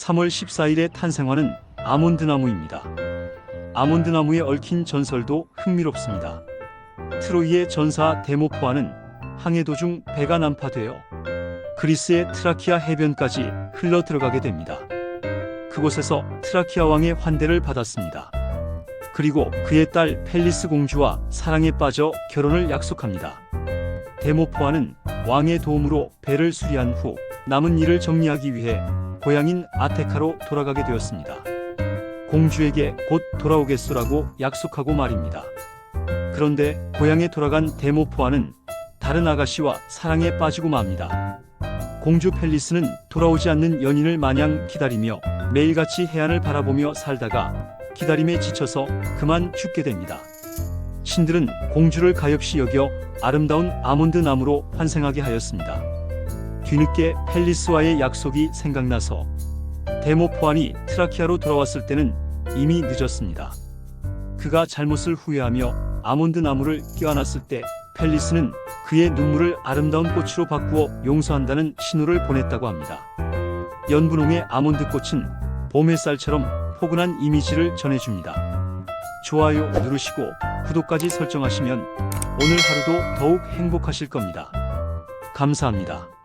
3월 14일에 탄생하는 아몬드 나무입니다. 아몬드 나무에 얽힌 전설도 흥미롭습니다. 트로이의 전사 데모포아는 항해 도중 배가 난파되어 그리스의 트라키아 해변까지 흘러 들어가게 됩니다. 그곳에서 트라키아 왕의 환대를 받았습니다. 그리고 그의 딸 펠리스 공주와 사랑에 빠져 결혼을 약속합니다. 데모포아는 왕의 도움으로 배를 수리한 후 남은 일을 정리하기 위해 고향인 아테카로 돌아가게 되었습니다. 공주에게 곧 돌아오겠소라고 약속하고 말입니다. 그런데 고향에 돌아간 데모포아는 다른 아가씨와 사랑에 빠지고 맙니다. 공주 펠리스는 돌아오지 않는 연인을 마냥 기다리며 매일같이 해안을 바라보며 살다가 기다림에 지쳐서 그만 죽게 됩니다. 신들은 공주를 가엾이 여겨 아름다운 아몬드 나무로 환생하게 하였습니다. 뒤늦게 펠리스와의 약속이 생각나서 데모포안이 트라키아로 돌아왔을 때는 이미 늦었습니다. 그가 잘못을 후회하며 아몬드 나무를 껴안았을 때 펠리스는 그의 눈물을 아름다운 꽃으로 바꾸어 용서한다는 신호를 보냈다고 합니다. 연분홍의 아몬드 꽃은 봄 햇살처럼 포근한 이미지를 전해줍니다. 좋아요 누르시고 구독까지 설정하시면 오늘 하루도 더욱 행복하실 겁니다. 감사합니다.